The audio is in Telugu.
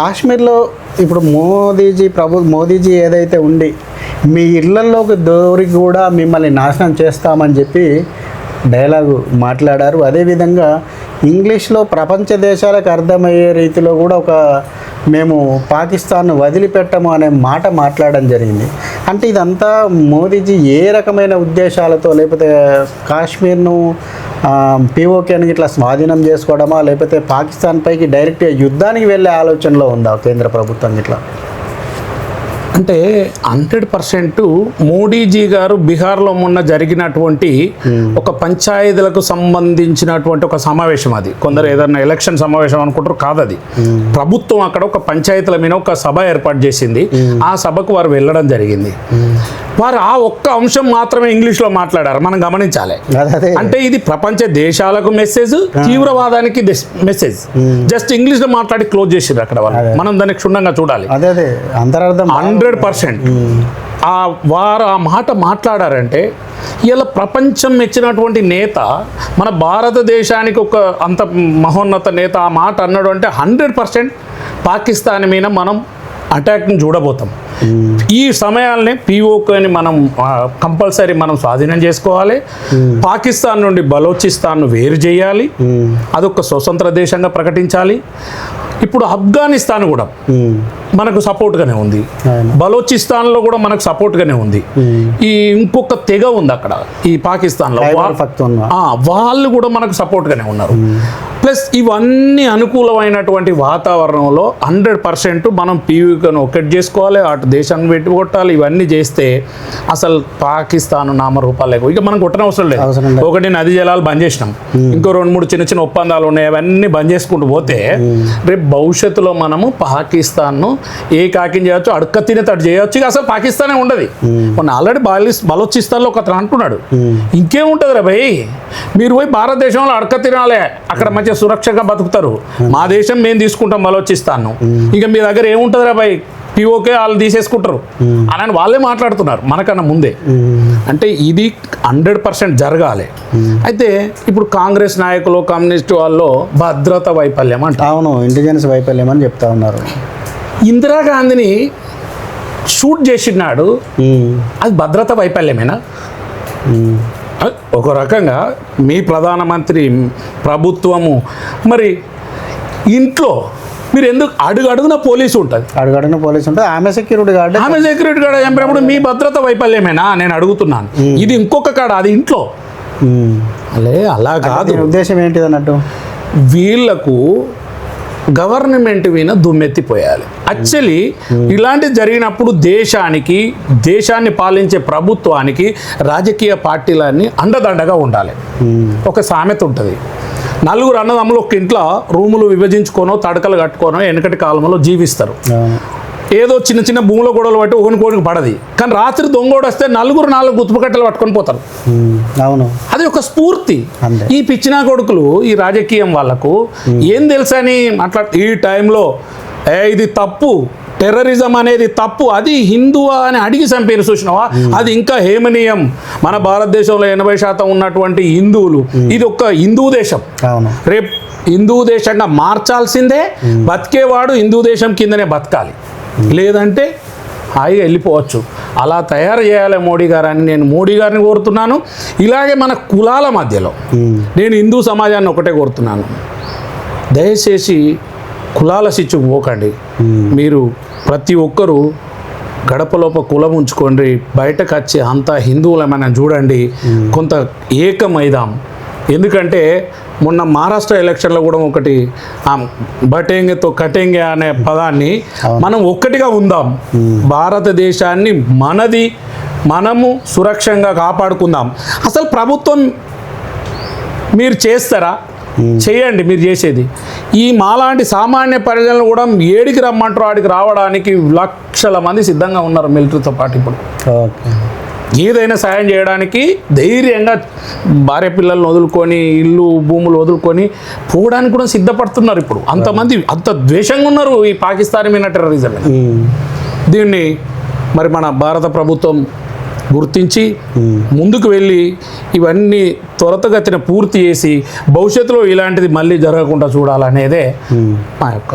కాశ్మీర్లో ఇప్పుడు మోదీజీ ప్రభు మోదీజీ ఏదైతే ఉండి మీ ఇళ్ళలోకి దోరి కూడా మిమ్మల్ని నాశనం చేస్తామని చెప్పి డైలాగు మాట్లాడారు. అదేవిధంగా ఇంగ్లీష్లో ప్రపంచ దేశాలకు అర్థమయ్యే రీతిలో కూడా ఒక మేము పాకిస్తాన్ను వదిలిపెట్టము అనే మాట మాట్లాడడం జరిగింది. అంటే ఇదంతా మోదీజీ ఏ రకమైన ఉద్దేశాలతో లేకపోతే కాశ్మీర్ను పీఓకేని ఇట్లా స్వాధీనం చేసుకోవడమా? లేకపోతే పాకిస్తాన్ పైకి డైరెక్ట్గా యుద్ధానికి వెళ్ళే ఆలోచనలో ఉందా కేంద్ర ప్రభుత్వం ఇట్లా? అంటే హండ్రెడ్ పర్సెంట్ మోడీజీ గారు బీహార్లో మొన్న జరిగినటువంటి ఒక పంచాయతీలకు సంబంధించినటువంటి ఒక సమావేశం అది. కొందరు ఏదైనా ఎలక్షన్ సమావేశం అనుకుంటారు కాదు అది ప్రభుత్వం అక్కడ ఒక పంచాయతీల మీద ఒక సభ ఏర్పాటు చేసింది. ఆ సభకు వారు వెళ్ళడం జరిగింది. వారు ఆ ఒక్క అంశం మాత్రమే ఇంగ్లీష్లో మాట్లాడారు. మనం గమనించాలి. అంటే ఇది ప్రపంచ దేశాలకు మెసేజ్ తీవ్రవాదానికి మెసేజ్ జస్ట్ ఇంగ్లీష్లో మాట్లాడి క్లోజ్ చేసారు అక్కడ వాళ్ళు. మనం దాన్ని క్షుణ్ణంగా చూడాలి. Hundred percent. ఆ వారు ఆ మాట మాట్లాడారంటే ఇలా ప్రపంచం మెచ్చినటువంటి నేత మన భారతదేశానికి ఒక అంత మహోన్నత నేత ఆ మాట అన్నాడు అంటే హండ్రెడ్ పర్సెంట్. పాకిస్తాన్ మీద మనం అటాక్ని చూడబోతాం. ఈ సమయాల్ని పిఓకని మనం కంపల్సరీ మనం స్వాధీనం చేసుకోవాలి. పాకిస్తాన్ నుండి బలోచిస్తాన్ను వేరు చేయాలి. అదొక స్వతంత్ర దేశంగా ప్రకటించాలి. ఇప్పుడు ఆఫ్ఘనిస్తాన్ కూడా. మనకు సపోర్ట్గానే ఉంది. బలోచిస్తాన్లో కూడా మనకు సపోర్ట్గానే ఉంది. ఈ ఇంకొక తెగ ఉంది అక్కడ ఈ పాకిస్తాన్లో. వాళ్ళు కూడా మనకు సపోర్ట్గానే ఉన్నారు. ప్లస్ ఇవన్నీ అనుకూలమైనటువంటి వాతావరణంలో హండ్రెడ్ పర్సెంట్ మనం పీవీకను ఒక్కటి చేసుకోవాలి అటు దేశాన్ని పెట్టి కొట్టాలి ఇవన్నీ చేస్తే అసలు పాకిస్తాన్ నామరూపాలు లేవు. ఇక మనం కొట్టనవసరం అవసరం లేదు. లేదు. ఒకటి నది జలాలు బంద్ చేసినాం. ఇంకో రెండు మూడు చిన్న చిన్న ఒప్పందాలు ఉన్నాయి అవన్నీ బంద్ చేసుకుంటూ పోతే రేపు భవిష్యత్తులో మనము పాకిస్తాన్ను ఏ కాకిని చేయొచ్చు అడక్క తినేటట్టు చేయొచ్చు ఇక అసలు పాకిస్తానే ఉండదు. మొన్న ఆల్రెడీ బాలి బలోచిస్తాన్లో ఒక అతను అంటున్నాడు. ఇంకేముంటుంది రా భయ్? మీరు పోయి భారతదేశంలో అడక తినాలే అక్కడ మంచిగా సురక్షగా బతుకుతారు. మా దేశం మేము తీసుకుంటాం బలోచిస్తాను ఇక మీ దగ్గర ఏముంటుంది రా భయ్ పిఓకే వాళ్ళు తీసేసుకుంటారు. అని వాళ్ళే మాట్లాడుతున్నారు మనకన్నా ముందే. అంటే ఇది హండ్రెడ్ పర్సెంట్ జరగాలి. అయితే ఇప్పుడు కాంగ్రెస్ నాయకులు కమ్యూనిస్ట్ వాళ్ళు భద్రత వైఫల్యం అంట. అవును ఇంటెలిజెన్స్ వైఫల్యం అని చెప్తా ఉన్నారు. ఇందిరాగాంధీని షూట్ చేసినాడు. అది భద్రత వైఫల్యమేనా? ఒక రకంగా మీ ప్రధానమంత్రి ప్రభుత్వము. మరి ఇంట్లో మీరు ఎందుకు అడుగు అడుగున పోలీసు ఉంటుంది? అడుగడుగున పోలీసు ఉంటే ఆమె సెక్యూరిటీ గార్డ్ ఆమె సెక్యూరిటీ గార్డ్ చంపినప్పుడు మీ భద్రత వైఫల్యమేనా? నేను అడుగుతున్నాను. ఇది ఇంకొక కాడ అది ఇంట్లో. అలే అలా కాదు. ఉద్దేశం ఏంటిది అన్నట్టు? వీళ్ళకు గవర్నమెంట్ మీద దుమ్మెత్తిపోయాలి. యాక్చువల్లీ ఇలాంటి జరిగినప్పుడు దేశానికి దేశాన్ని పాలించే ప్రభుత్వానికి రాజకీయ పార్టీలన్నీ అండదండగా ఉండాలి. ఒక సామెత ఉంటుంది. నలుగురు అన్నదమ్ములు ఒక ఇంట్లో రూములు విభజించుకోనో తడకలు కట్టుకోనో వెనకటి కాలంలో జీవిస్తారు. ఏదో చిన్న చిన్న భూముల గొడవలు పట్టి ఒకరికొకరికి పడది. కానీ రాత్రి దొంగోడు వస్తే నలుగురు నాలుగు గుర్తుపకట్టలు పట్టుకొని పోతారు. అవును. అది ఒక స్ఫూర్తి. ఈ పిచ్చినా కొడుకులు ఈ రాజకీయం వాళ్ళకు ఏం తెలుసని మాట్లా ఈ టైంలో ఏ ఇది తప్పు? టెర్రరిజం అనేది తప్పు. అది హిందువా అని అడిగి చంపారు చూసినావా? అది ఇంకా హేమనీయం. మన భారతదేశంలో ఎనభై శాతం ఉన్నటువంటి హిందువులు. ఇది ఒక హిందూ దేశం. అవును. రేపు హిందూ దేశంగా మార్చాల్సిందే. బతికేవాడు హిందూ దేశం కిందనే బతకాలి. లేదంటే హాయిగా వెళ్ళిపోవచ్చు. అలా తయారు చేయాలి మోడీ గారు అని నేను మోడీ గారిని కోరుతున్నాను. ఇలాగే మన కులాల మధ్యలో నేను హిందూ సమాజాన్ని ఒకటే కోరుతున్నాను. దయచేసి కులాల సిచ్చుకు పోకండి. మీరు ప్రతి ఒక్కరూ గడపలోప కులం ఉంచుకోండి. బయటకు వచ్చి అంతా హిందువులమైన చూడండి. కొంత ఏకమైదాం ఎందుకంటే మొన్న మహారాష్ట్ర ఎలక్షన్లో కూడా ఒకటి బటేంగెతో కటేంగే అనే పదాన్ని మనం ఒక్కటిగా ఉందాం. భారతదేశాన్ని మనది మనము సురక్షంగా కాపాడుకుందాం. అసలు ప్రభుత్వం మీరు చేస్తారా? చేయండి మీరు చేసేది. ఈ మాలాంటి సామాన్య ప్రజలను కూడా ఏడికి రమ్మంటారు ఆడికి రావడానికి లక్షల మంది సిద్ధంగా ఉన్నారు మిలిటరీతో పాటు ఇప్పుడు. ఓకే. ఏదైనా సాయం చేయడానికి ధైర్యంగా భార్య పిల్లల్ని వదులుకొని ఇల్లు భూములు వదులుకొని పోవడానికి కూడా సిద్ధపడుతున్నారు ఇప్పుడు. అంతమంది అంత ద్వేషంగా ఉన్నారు ఈ పాకిస్తాన్ మీద టెర్రరిజం దీన్ని మరి మన భారత ప్రభుత్వం గుర్తించి ముందుకు వెళ్ళి ఇవన్నీ త్వరతగతిన పూర్తి చేసి భవిష్యత్తులో ఇలాంటిది మళ్ళీ జరగకుండా చూడాలనేదే మా యొక్క